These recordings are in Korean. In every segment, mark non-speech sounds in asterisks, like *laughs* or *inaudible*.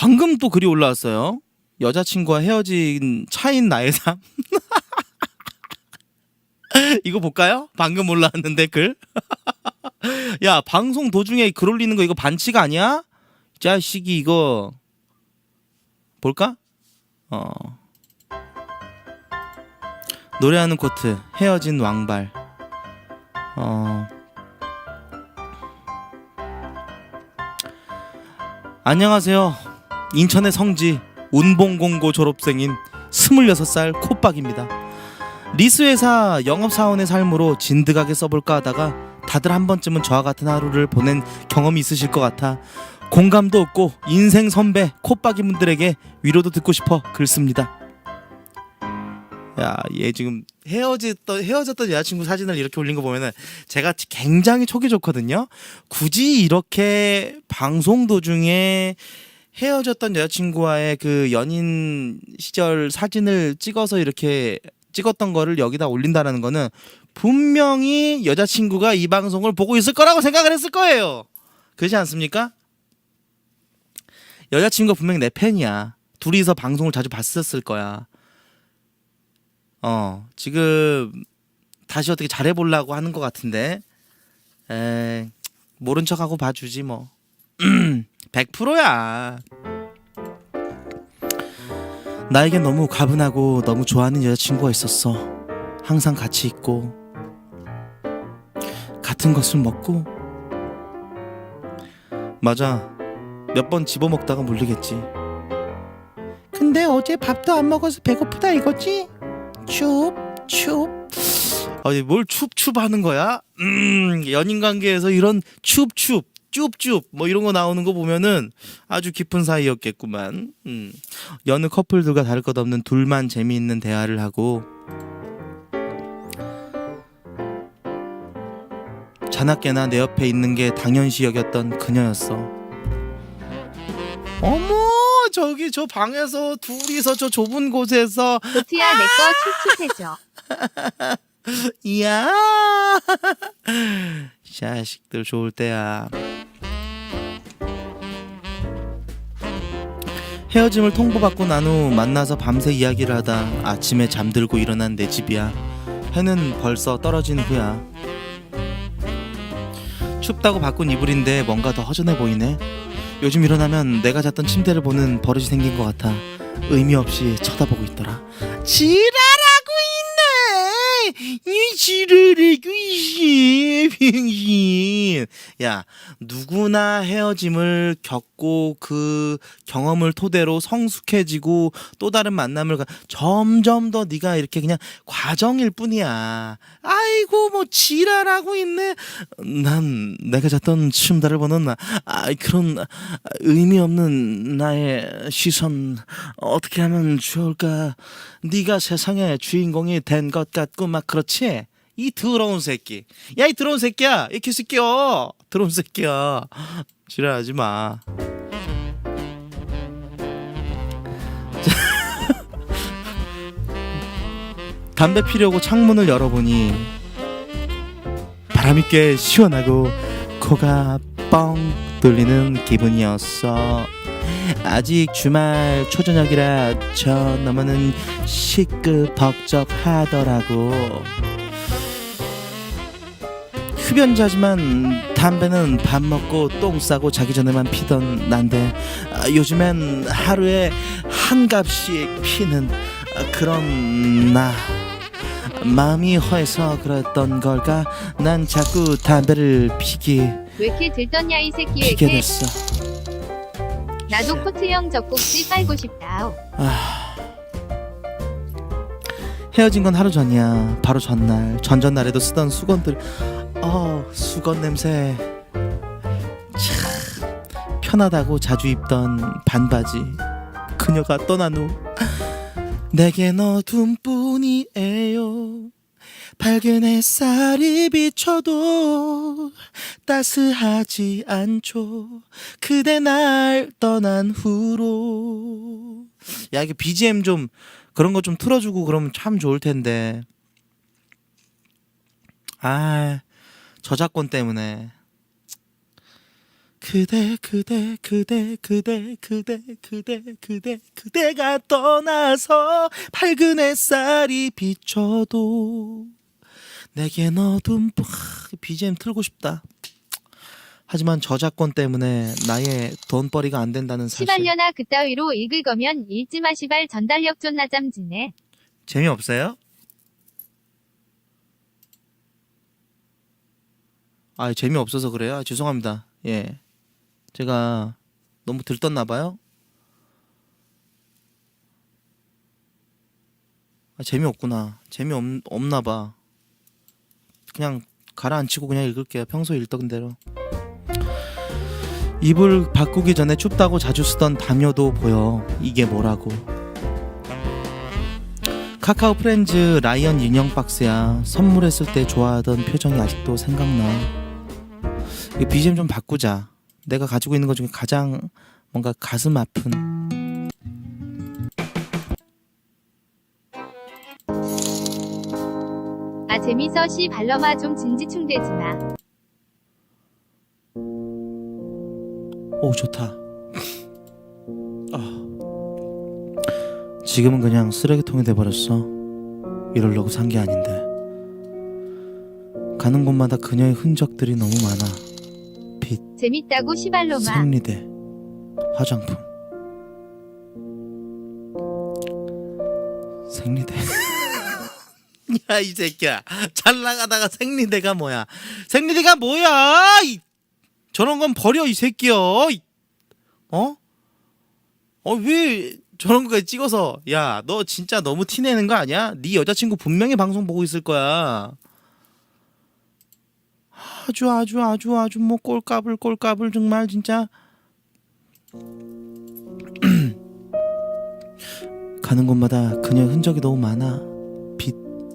방금 또 글이 올라왔어요. 여자친구와 헤어진 차인 나의 삶. *laughs* 이거 볼까요? 방금 올라왔는데 글. *laughs* 야 방송 도중에 글 올리는 거 이거 반칙 아니야? 이 자식이 이거 볼까? 어. 노래하는 코트 헤어진 왕발. 어. 안녕하세요. 인천의 성지 운봉공고 졸업생인 26살 콧박입니다. 리스 회사 영업사원의 삶으로 진득하게 써볼까 하다가 다들 한 번쯤은 저와 같은 하루를 보낸 경험이 있으실 것 같아 공감도 없고 인생 선배 콧박이 분들에게 위로도 듣고 싶어 글 씁니다. 야, 얘 지금 헤어졌던 헤어졌던 여자친구 사진을 이렇게 올린 거 보면은 제가 굉장히 촉이 좋거든요. 굳이 이렇게 방송 도중에 헤어졌던 여자친구와의 그 연인 시절 사진을 찍어서 이렇게 찍었던 거를 여기다 올린다라는 거는 분명히 여자친구가 이 방송을 보고 있을 거라고 생각을 했을 거예요. 그렇지 않습니까? 여자친구가 분명히 내 팬이야. 둘이서 방송을 자주 봤었을 거야. 어, 지금 다시 어떻게 잘해보려고 하는 것 같은데, 에, 모른 척하고 봐주지 뭐. *clears throat* 100%야. 나에겐 너무 가분하고 너무 좋아하는 여자친구가 있었어. 항상 같이 있고, 같은 것을 먹고, 맞아. 몇 번 집어먹다가 물리겠지. 근데 어제 밥도 안 먹어서 배고프다 이거지? 춥, 춥. 아니 뭘 춥춥 하는 거야? 음, 연인 관계에서 이런 춥춥, 쭈쭈 뭐 이런 거 나오는 거 보면은 아주 깊은 사이였겠구만. 음. 여느 커플들과 다를 것 없는 둘만 재미있는 대화를 하고 자나깨나 내 옆에 있는 게 당연시 여겼던 그녀였어. 어머 저기 저 방에서 둘이서 저 좁은 곳에서 도트야 내거 춥춥해줘. 이야 *laughs* 자식들 좋을 때야 헤어짐을 통보받고 난 후 만나서 밤새 이야기를 하다 아침에 잠들고 일어난 내 집이야. 해는 벌써 떨어진 후야. 춥다고 바꾼 이불인데 뭔가 더 허전해 보이네. 요즘 일어나면 내가 잤던 침대를 보는 버릇이 생긴 것 같아. 의미 없이 쳐다보고 있더라. 있네 이 지랄하고 있어 병신. 야 누구나 헤어짐을 겪고 그 경험을 토대로 성숙해지고 또 다른 만남을 가 점점 더 네가 이렇게 그냥 과정일 뿐이야. 아이고 뭐 지랄하고 있네. 난 내가 잤던 침대를 보는 나 아, 그런 의미 없는 나의 시선 어떻게 하면 좋을까? 네가 세상의 주인공이 된 것 같고 막 그렇지? 이 더러운 새끼. 야 이 더러운 새끼야. 이 개새끼야 더러운 새끼야. 지랄하지 마. *laughs* 담배 피려고 창문을 열어보니 바람이 꽤 시원하고 코가 뻥 뚫리는 기분이었어. 아직 주말 초저녁이라 저 너머는 시끄벅적하더라고. 흡연자지만 담배는 밥 먹고 똥 싸고 자기 전에만 피던 난데 아, 요즘엔 하루에 한 갑씩 피는 아, 그런 나. 마음이 허해서 그랬던 걸까? 난 자꾸 담배를 피기 왜 이렇게 들떠냐 이 새끼 왜 피게 이렇게 됐어. 나도 코트형 젖꼭지 빨고 싶다. 아... 헤어진 건 하루 전이야. 바로 전날, 전전날에도 쓰던 수건들. 어, 수건 냄새. 참 편하다고 자주 입던 반바지. 그녀가 떠난 후 내겐 어둠뿐이에요. 밝은 햇살이 비춰도 따스하지 않죠. 그대 날 떠난 후로. 야 이게 BGM 좀 그런 거 좀 틀어주고 그러면 참 좋을 텐데. 아 저작권 때문에 그대 그대 그대 그대 그대 그대 그대 그대가 떠나서 밝은 햇살이 비춰도 내겐 어둠 하, BGM 틀고 싶다. 하지만 저작권 때문에 나의 돈벌이가 안 된다는 사실. 시발려나 그따위로 읽을 거면 읽지 마 시발 전달력 존나 짬지네. 재미없어요? 아, 재미없어서 그래요? 아, 죄송합니다. 예. 제가 너무 들떴나 봐요. 아, 재미없구나. 재미없 없나 봐. 그냥 가라앉히고 그냥 읽을게요. 평소에 읽던 대로. 이불 바꾸기 전에 춥다고 자주 쓰던 담요도 보여. 이게 뭐라고? 카카오 프렌즈 라이언 인형 박스야. 선물했을 때 좋아하던 표정이 아직도 생각나. 이 BGM 좀 바꾸자. 내가 가지고 있는 것 중에 가장 뭔가 가슴 아픈. 재밌어 시 발러마 좀 진지충되지 마. 오 좋다. 아. 지금은 그냥 쓰레기통이 돼버렸어. 이러려고 산 게 아닌데. 가는 곳마다 그녀의 흔적들이 너무 많아. 재밌다고 시발로마. 생리대, 화장품. 생리대. 야 이 새끼야 잘 나가다가 생리대가 뭐야? 생리대가 뭐야? 이, 저런 건 버려 이 새끼야. 이, 어? 어 왜 저런 거에 찍어서 야 너 진짜 너무 티내는 거 아니야? 네 여자친구 분명히 방송 보고 있을 거야. 아주 아주 아주 아주 뭐 꼴까불 꼴까불 정말 진짜 *clears throat* 가는 곳마다 그녀의 흔적이 너무 많아 빛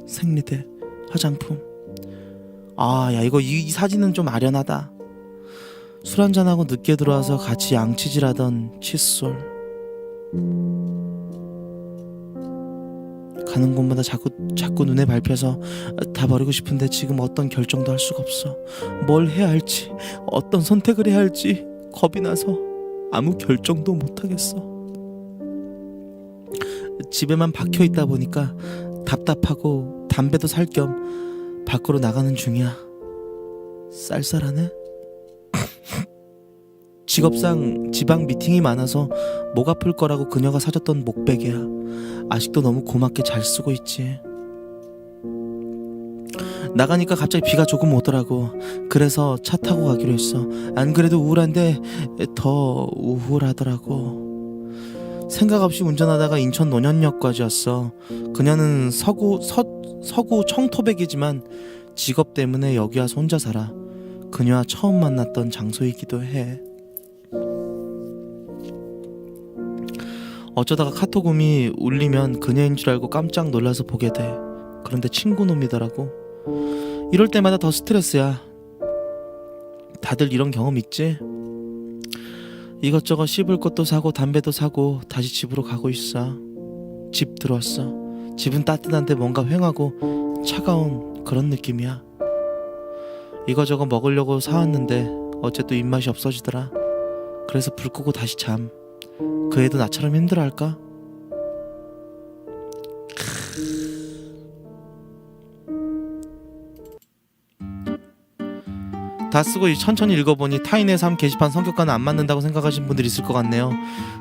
생리대 화장품 아 야 이거 이, 이 사진은 좀 아련하다 술 한잔하고 늦게 들어와서 같이 양치질하던 칫솔 가는 곳마다 자꾸 자꾸 눈에 밟혀서 다 버리고 싶은데 지금 어떤 결정도 할 수가 없어. 뭘 해야 할지, 어떤 선택을 해야 할지 겁이 나서 아무 결정도 못 하겠어. 집에만 박혀 있다 보니까 답답하고 담배도 살 겸 밖으로 나가는 중이야. 쌀쌀하네. *laughs* 직업상 지방 미팅이 많아서 목 아플 거라고 그녀가 사줬던 목베개야. 아직도 너무 고맙게 잘 쓰고 있지. 나가니까 갑자기 비가 조금 오더라고. 그래서 차 타고 가기로 했어. 안 그래도 우울한데 더 우울하더라고. 생각 없이 운전하다가 인천 논현역까지 왔어. 그녀는 서구 서, 서구 청토백이지만 직업 때문에 여기 와서 혼자 살아. 그녀와 처음 만났던 장소이기도 해. 어쩌다가 카톡음이 울리면 그녀인 줄 알고 깜짝 놀라서 보게 돼. 그런데 친구 놈이더라고. 이럴 때마다 더 스트레스야. 다들 이런 경험 있지? 이것저것 씹을 것도 사고 담배도 사고 다시 집으로 가고 있어. 집 들어왔어. 집은 따뜻한데 뭔가 휑하고 차가운 그런 느낌이야. 이거저거 먹으려고 사왔는데 어째 또 입맛이 없어지더라. 그래서 불 끄고 다시 잠. 그 애도 나처럼 힘들어할까? 다 쓰고 천천히 읽어보니 타인의 삶 게시판 성격과는 안 맞는다고 생각하시는 분들이 있을 것 같네요.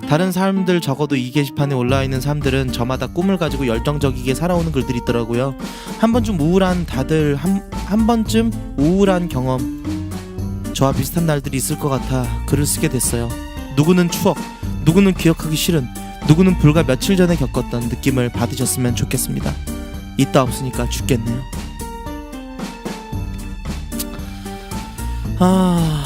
다른 사람들 적어도 이 게시판에 올라와 있는 사람들은 저마다 꿈을 가지고 열정적이게 살아오는 글들이 있더라고요. 한 번쯤 우울한 다들 한, 한 번쯤 우울한 경험 저와 비슷한 날들이 있을 것 같아 글을 쓰게 됐어요. 누구는 추억, 누구는 기억하기 싫은, 누구는 불과 며칠 전에 겪었던 느낌을 받으셨으면 좋겠습니다. 있다 없으니까 죽겠네요. 아.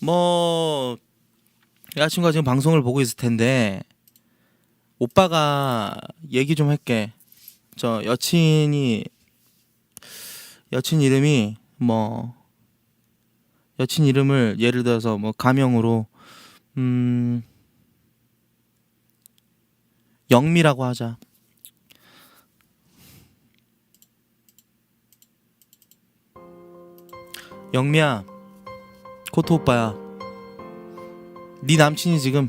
뭐 여자친구가 지금 방송을 보고 있을 텐데 오빠가 얘기 좀 할게. 저 여친이 여친 이름이 뭐 여친 이름을 예를 들어서 뭐 가명으로 음 영미라고 하자. 영미야 코토 오빠야. 네 남친이 지금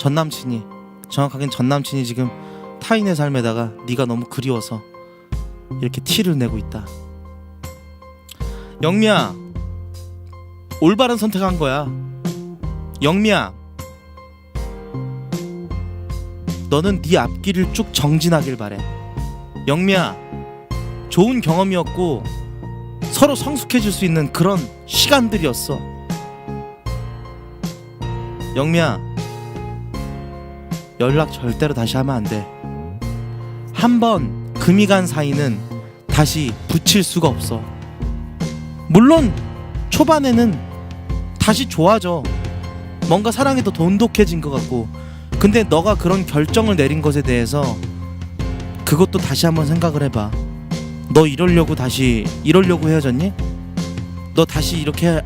전 남친이 정확하긴 전 남친이 지금 타인의 삶에다가 네가 너무 그리워서 이렇게 티를 내고 있다. 영미야 올바른 선택한 거야. 영미야 너는 네 앞길을 쭉 정진하길 바래. 영미야 좋은 경험이었고 서로 성숙해질 수 있는 그런 시간들이었어. 영미야 연락 절대로 다시 하면 안 돼 한 번 금이 간 사이는 다시 붙일 수가 없어. 물론 초반에는 다시 좋아져. 뭔가 사랑이 더 돈독해진 것 같고. 근데 너가 그런 결정을 내린 것에 대해서 그것도 다시 한번 생각을 해봐 너 이러려고 다시 이러려고 헤어졌니? 너 다시 이렇게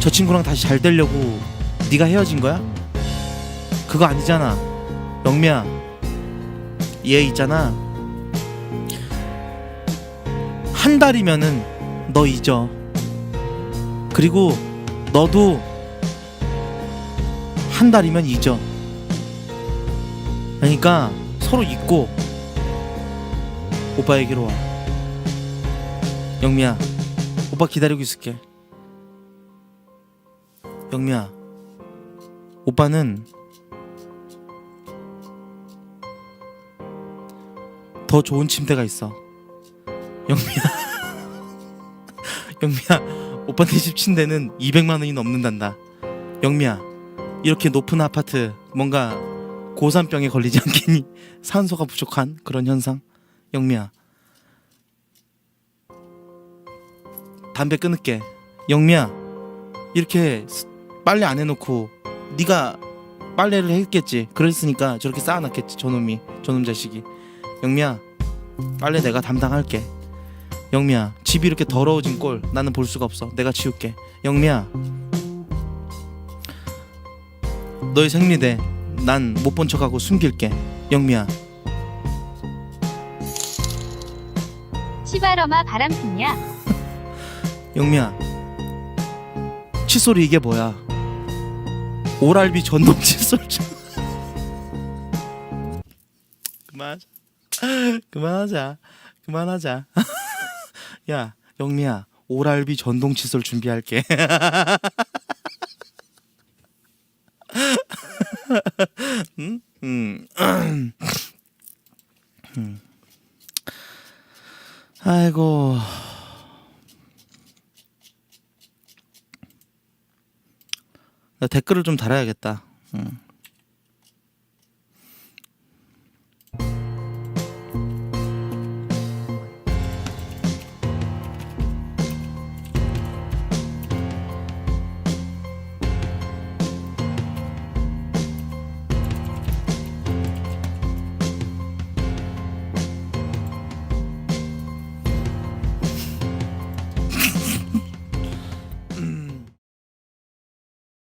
저 친구랑 다시 잘 되려고 네가 헤어진 거야? 그거 아니잖아 영미야 얘 있잖아 한 달이면은 너 잊어 그리고 너도 한 달이면 잊어 그러니까 서로 잊고 오빠에게로 와. 영미야 오빠 기다리고 있을게. 영미야 오빠는 더 좋은 침대가 있어. 영미야 *laughs* 영미야 오빠네 집 침대는 200만 원이 넘는단다. 영미야 이렇게 높은 아파트 뭔가 고산병에 걸리지 않겠니? 산소가 부족한 그런 현상 영미야. 담배 끊을게. 영미야 이렇게 스- 빨래 안 해놓고 네가 빨래를 했겠지. 그랬으니까 저렇게 쌓아놨겠지 저놈이 저놈 자식이. 영미야 빨래 내가 담당할게. 영미야 집이 이렇게 더러워진 꼴 나는 볼 수가 없어. 내가 치울게. 영미야 너의 생리대 난 못 본 척하고 숨길게. 영미야 시바러마 바람 피냐? 영미야 칫솔이 이게 뭐야? 오랄비 전동 *laughs* 칫솔 좀. 그만하자. 그만하자. 그만하자. *laughs* 야 영미야 오랄비 전동 칫솔 준비할게 *laughs* 음? 음. 음. 아이고 나 댓글을 좀 달아야겠다. 응.